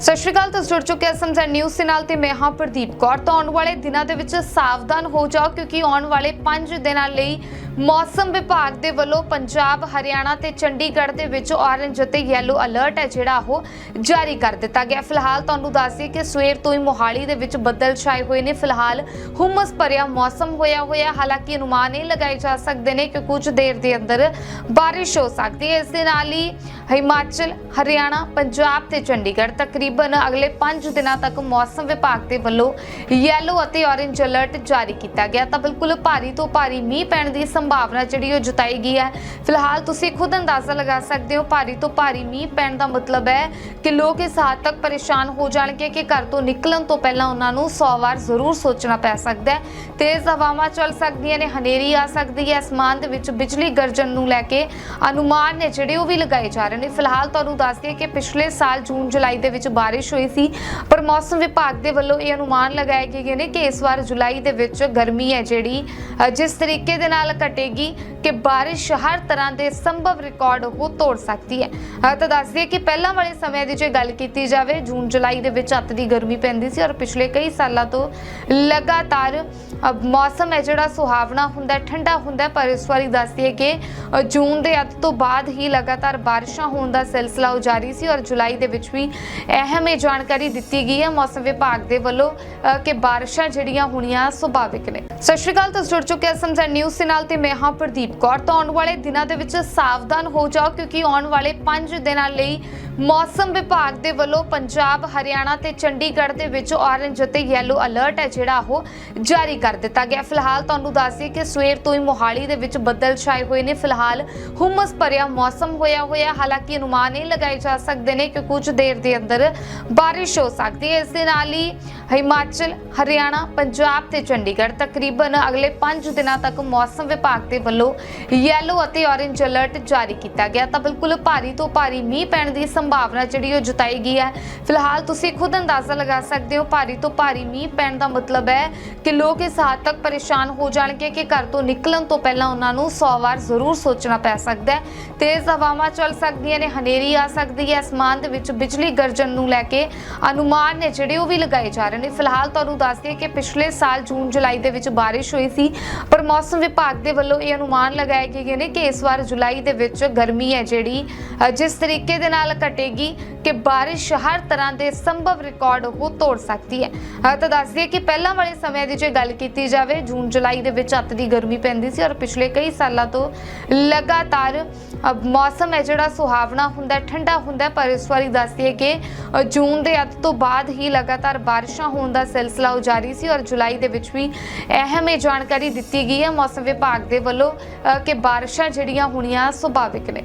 ਸਤਿ ਸ਼੍ਰੀ ਅਕਾਲ, ਤੁਸੀਂ ਜੁੜ ਚੁੱਕੇ ਹੋ ਸਮਝਾ ਨਿਊਜ਼ ਦੇ ਨਾਲ ਤੇ ਮੈਂ ਹਾਂ ਪ੍ਰਦੀਪ ਕੌਰ। ਤਾਂ ਆਉਣ ਵਾਲੇ ਦਿਨਾਂ ਦੇ ਵਿੱਚ ਸਾਵਧਾਨ ਹੋ ਜਾਓ ਕਿਉਂਕਿ ਆਉਣ ਵਾਲੇ 5 ਦਿਨਾਂ ਲਈ ਮੌਸਮ ਵਿਭਾਗ ਦੇ ਵੱਲੋਂ ਪੰਜਾਬ, ਹਰਿਆਣਾ ਤੇ ਚੰਡੀਗੜ੍ਹ ਦੇ ਵਿੱਚ ਔਰੇਂਜ ਅਤੇ ਯੈਲੋ ਅਲਰਟ ਹੈ ਜਿਹੜਾ ਉਹ ਜਾਰੀ ਕਰ ਦਿੱਤਾ ਗਿਆ। ਫਿਲਹਾਲ ਤੁਹਾਨੂੰ ਦੱਸ ਦਈਏ ਕਿ ਸਵੇਰ ਤੋਂ ਹੀ ਮੋਹਾਲੀ ਦੇ ਵਿੱਚ ਬੱਦਲ ਛਾਏ ਹੋਏ ਨੇ। ਫਿਲਹਾਲ ਹੁਮਸ ਭਰਿਆ ਮੌਸਮ ਹੋਇਆ ਹੋਇਆ ਹਾਲਾਂਕਿ ਅਨੁਮਾਨ ਇਹ ਲਗਾਏ ਜਾ ਸਕਦੇ ਨੇ ਕਿ ਕੁਝ ਦੇਰ ਦੇ ਅੰਦਰ ਬਾਰਿਸ਼ ਹੋ ਸਕਦੀ ਹੈ। ਇਸ ਦੇ ਨਾਲ ਹੀ ਹਿਮਾਚਲ, ਹਰਿਆਣਾ, ਪੰਜਾਬ ਤੇ ਚੰਡੀਗੜ੍ਹ ਤਕਰੀਬਨ ਅਗਲੇ 5 ਦਿਨਾਂ ਤੱਕ ਮੌਸਮ ਵਿਭਾਗ ਦੇ ਵੱਲੋਂ ਯੈਲੋ ਅਤੇ ਔਰੇਂਜ ਅਲਰਟ ਜਾਰੀ ਕੀਤਾ ਗਿਆ। ਤਾਂ ਬਿਲਕੁਲ ਭਾਰੀ ਤੋਂ ਭਾਰੀ ਮੀਂਹ ਪੈਣ ਦੀ ਸੰਭਾਵਨਾ ਸੰਭਾਵਨਾ ਜਿਹੜੀ ਉਹ ਜਤਾਈ ਗਈ ਹੈ। ਫਿਲਹਾਲ ਤੁਸੀਂ ਖੁਦ ਅੰਦਾਜ਼ਾ ਲਗਾ ਸਕਦੇ ਹੋ, ਭਾਰੀ ਤੋਂ ਭਾਰੀ ਮੀਂਹ ਪੈਣ ਦਾ ਮਤਲਬ ਹੈ ਕਿ ਲੋਕ ਇਸ ਹੱਦ ਤੱਕ ਪਰੇਸ਼ਾਨ ਹੋ ਜਾਣਗੇ ਕਿ ਘਰ ਤੋਂ ਨਿਕਲਣ ਤੋਂ ਪਹਿਲਾਂ ਉਹਨਾਂ ਨੂੰ 100 ਵਾਰ ਜ਼ਰੂਰ ਸੋਚਣਾ ਪੈ ਸਕਦਾ ਹੈ। ਤੇਜ਼ ਹਵਾਵਾਂ ਚੱਲ ਸਕਦੀਆਂ ਨੇ, ਹਨੇਰੀ ਆ ਸਕਦੀ ਹੈ। ਅਸਮਾਨ ਦੇ ਵਿੱਚ ਬਿਜਲੀ ਗਰਜਨ ਨੂੰ ਲੈ ਕੇ ਅਨੁਮਾਨ ਨੇ ਜਿਹੜੇ ਉਹ ਵੀ ਲਗਾਏ ਜਾ ਰਹੇ ਨੇ। ਫਿਲਹਾਲ ਤੁਹਾਨੂੰ ਦੱਸ ਦਈਏ ਕਿ ਪਿਛਲੇ ਸਾਲ ਜੂਨ, ਜੁਲਾਈ ਦੇ ਵਿੱਚ ਬਾਰਿਸ਼ ਹੋਈ ਸੀ, ਪਰ ਮੌਸਮ ਵਿਭਾਗ ਦੇ ਵੱਲੋਂ ਇਹ ਅਨੁਮਾਨ ਲਗਾਏ ਗਏ ਨੇ ਕਿ ਇਸ ਵਾਰ ਜੁਲਾਈ ਦੇ ਵਿੱਚ ਗਰਮੀ ਹੈ ਜਿਹੜੀ ਜਿਸ ਤਰੀਕੇ ਦੇ ਨਾਲ ਘਟ ਘਟੇਗੀ ਕਿ ਬਾਰਿਸ਼ ਹਰ ਤਰ੍ਹਾਂ ਦੇ ਸੰਭਵ ਰਿਕਾਰਡ ਉਹ ਤੋੜ ਸਕਦੀ ਹੈ। ਅ, ਤਾਂ ਦੱਸ ਦਈਏ ਕਿ ਪਹਿਲਾਂ ਵਾਲੇ ਸਮੇਂ ਦੀ ਜੇ ਗੱਲ ਕੀਤੀ ਜਾਵੇ ਜੂਨ ਜੁਲਾਈ ਦੇ ਵਿੱਚ ਅੱਤ ਦੀ ਗਰਮੀ ਪੈਂਦੀ ਸੀ ਔਰ ਪਿਛਲੇ ਕਈ ਸਾਲਾਂ ਤੋਂ ਲਗਾਤਾਰ ਮੌਸਮ ਹੈ ਜਿਹੜਾ ਸੁਹਾਵਣਾ ਹੁੰਦਾ ਠੰਡਾ ਹੁੰਦਾ ਪਰ ਇਸ ਵਾਰੀ ਦੱਸ ਦਈਏ ਕਿ ਜੂਨ ਦੇ ਅੱਤ ਤੋਂ ਬਾਅਦ ਹੀ ਲਗਾਤਾਰ ਬਾਰਿਸ਼ਾਂ ਹੋਣ ਦਾ ਸਿਲਸਿਲਾ ਉਹ ਜਾਰੀ ਸੀ ਔਰ ਜੁਲਾਈ ਦੇ ਵਿੱਚ ਵੀ ਅਹਿਮ ਇਹ ਜਾਣਕਾਰੀ ਦਿੱਤੀ ਗਈ ਹੈ ਮੌਸਮ ਵਿਭਾਗ ਦੇ ਵੱਲੋਂ ਅ, ਕਿ ਬਾਰਿਸ਼ਾਂ ਜਿਹੜੀਆਂ ਹੋਣੀਆਂ ਸੁਭਾਵਿਕ ਨੇ। ਸਤਿ ਸ਼੍ਰੀ ਅਕਾਲ ਤੁਸੀਂ ਜੁੜ ਚੁੱਕੇ ਹੋ ਨਿਊਜ਼ ਦੇ ਨਾਲ ਤੇ ਮੈਂ ਹਾਂ ਪ੍ਰਦੀਪ ਕੌਰ। ਤਾਂ ਆਉਣ ਵਾਲੇ ਦਿਨਾਂ ਦੇ ਵਿੱਚ ਸਾਵਧਾਨ ਹੋ ਜਾਓ, ਕਿਉਂਕਿ ਆਉਣ ਵਾਲੇ 5 ਦਿਨਾਂ ਲਈ ਮੌਸਮ ਵਿਭਾਗ ਦੇ ਵੱਲੋਂ ਪੰਜਾਬ, ਹਰਿਆਣਾ ਤੇ ਚੰਡੀਗੜ੍ਹ ਦੇ ਵਿੱਚ ਔਰੇਂਜ ਅਤੇ ਯੈਲੋ ਅਲਰਟ ਹੈ ਜਿਹੜਾ ਉਹ ਜਾਰੀ ਕਰ ਦਿੱਤਾ ਗਿਆ। ਫਿਲਹਾਲ ਤੁਹਾਨੂੰ ਦੱਸ ਦਈਏ ਕਿ ਸਵੇਰ ਤੋਂ ਹੀ ਮੋਹਾਲੀ ਦੇ ਵਿੱਚ ਬੱਦਲ ਛਾਏ ਹੋਏ ਨੇ। ਫਿਲਹਾਲ ਹੁਮਸ ਭਰਿਆ ਮੌਸਮ ਹੋਇਆ ਹੋਇਆ ਹਾਲਾਂਕਿ ਅਨੁਮਾਨ ਇਹ ਲਗਾਏ ਜਾ ਸਕਦੇ ਨੇ ਕਿ ਕੁਝ ਦੇਰ ਦੇ ਅੰਦਰ ਬਾਰਿਸ਼ ਹੋ ਸਕਦੀ ਹੈ। ਇਸ ਦੇ ਨਾਲ ਹੀ ਹਿਮਾਚਲ, ਹਰਿਆਣਾ, ਪੰਜਾਬ ਤੇ ਚੰਡੀਗੜ੍ਹ ਤਕਰੀਬਨ ਅਗਲੇ 5 ਦਿਨਾਂ ਤੱਕ ਮੌਸਮ ਵਿਭਾਗ ਦੇ ਵੱਲੋਂ ਯੈਲੋ ਅਤੇ ਔਰੇਂਜ ਅਲਰਟ ਜਾਰੀ ਕੀਤਾ ਗਿਆ। ਤਾਂ ਬਿਲਕੁਲ ਭਾਰੀ ਤੋਂ ਭਾਰੀ ਮੀਂਹ ਪੈਣ ਦੀ ਸੰਭਾਵਨਾ ਸੰਭਾਵਨਾ ਜਿਹੜੀ ਉਹ ਜਤਾਈ ਗਈ ਹੈ। ਫਿਲਹਾਲ ਤੁਸੀਂ ਖੁਦ ਅੰਦਾਜ਼ਾ ਲਗਾ ਸਕਦੇ ਹੋ, ਭਾਰੀ ਤੋਂ ਭਾਰੀ ਮੀਂਹ ਪੈਣ ਦਾ ਮਤਲਬ ਹੈ ਕਿ ਲੋਕ ਇਸ ਹੱਦ ਤੱਕ ਪਰੇਸ਼ਾਨ ਹੋ ਜਾਣਗੇ ਕਿ ਘਰ ਤੋਂ ਨਿਕਲਣ ਤੋਂ ਪਹਿਲਾਂ ਉਹਨਾਂ ਨੂੰ 100 ਵਾਰ ਜ਼ਰੂਰ ਸੋਚਣਾ ਪੈ ਸਕਦਾ ਹੈ। ਤੇਜ਼ ਹਵਾਵਾਂ ਚੱਲ ਸਕਦੀਆਂ ਨੇ, ਹਨੇਰੀ ਆ ਸਕਦੀ ਹੈ। ਅਸਮਾਨ ਦੇ ਵਿੱਚ ਬਿਜਲੀ ਗਰਜਨ ਨੂੰ ਲੈ ਕੇ ਅਨੁਮਾਨ ਨੇ ਜਿਹੜੇ ਉਹ ਵੀ ਲਗਾਏ ਜਾ ਰਹੇ ਨੇ। ਫਿਲਹਾਲ ਤੁਹਾਨੂੰ ਦੱਸ ਦਈਏ ਕਿ ਪਿਛਲੇ ਸਾਲ ਜੂਨ, ਜੁਲਾਈ ਦੇ ਵਿੱਚ ਬਾਰਿਸ਼ ਹੋਈ ਸੀ, ਪਰ ਮੌਸਮ ਵਿਭਾਗ ਦੇ ਵੱਲੋਂ ਇਹ ਅਨੁਮਾਨ ਲਗਾਏ ਗਏ ਨੇ ਕਿ ਇਸ ਵਾਰ ਜੁਲਾਈ ਦੇ ਵਿੱਚ ਗਰਮੀ ਹੈ ਜਿਹੜੀ ਜਿਸ ਤਰੀਕੇ ਦੇ ਨਾਲ ਘਟ ਘਟੇਗੀ ਕਿ ਬਾਰਿਸ਼ ਹਰ ਤਰ੍ਹਾਂ ਦੇ ਸੰਭਵ ਰਿਕਾਰਡ ਉਹ ਤੋੜ ਸਕਦੀ ਹੈ। ਤਾਂ ਦੱਸ ਦਈਏ ਕਿ ਪਹਿਲਾਂ ਵਾਲੇ ਸਮੇਂ ਦੀ ਜੇ ਗੱਲ ਕੀਤੀ ਜਾਵੇ, ਜੂਨ, ਜੁਲਾਈ ਦੇ ਵਿੱਚ ਅੱਤ ਦੀ ਗਰਮੀ ਪੈਂਦੀ ਸੀ ਔਰ ਪਿਛਲੇ ਕਈ ਸਾਲਾਂ ਤੋਂ ਲਗਾਤਾਰ ਮੌਸਮ ਹੈ ਜਿਹੜਾ ਸੁਹਾਵਣਾ ਹੁੰਦਾ ਠੰਡਾ ਹੁੰਦਾ ਪਰ ਇਸ ਵਾਰੀ ਦੱਸ ਦਈਏ ਕਿ ਜੂਨ ਦੇ ਅੱਤ ਤੋਂ ਬਾਅਦ ਹੀ ਲਗਾਤਾਰ ਬਾਰਿਸ਼ਾਂ ਹੋਣ ਦਾ ਸਿਲਸਿਲਾ ਉਹ ਜਾਰੀ ਸੀ ਔਰ ਜੁਲਾਈ ਦੇ ਵਿੱਚ ਵੀ ਅਹਿਮ ਇਹ ਜਾਣਕਾਰੀ ਦਿੱਤੀ ਗਈ ਹੈ। ਮੌਸਮ ਵਿਭਾਗ ਦੇ ਵੱਲੋਂ ਕਿ ਬਾਰਿਸ਼ਾਂ ਜਿਹੜੀਆਂ ਹੋਣੀਆਂ ਸੁਭਾਵਿਕ ਨੇ।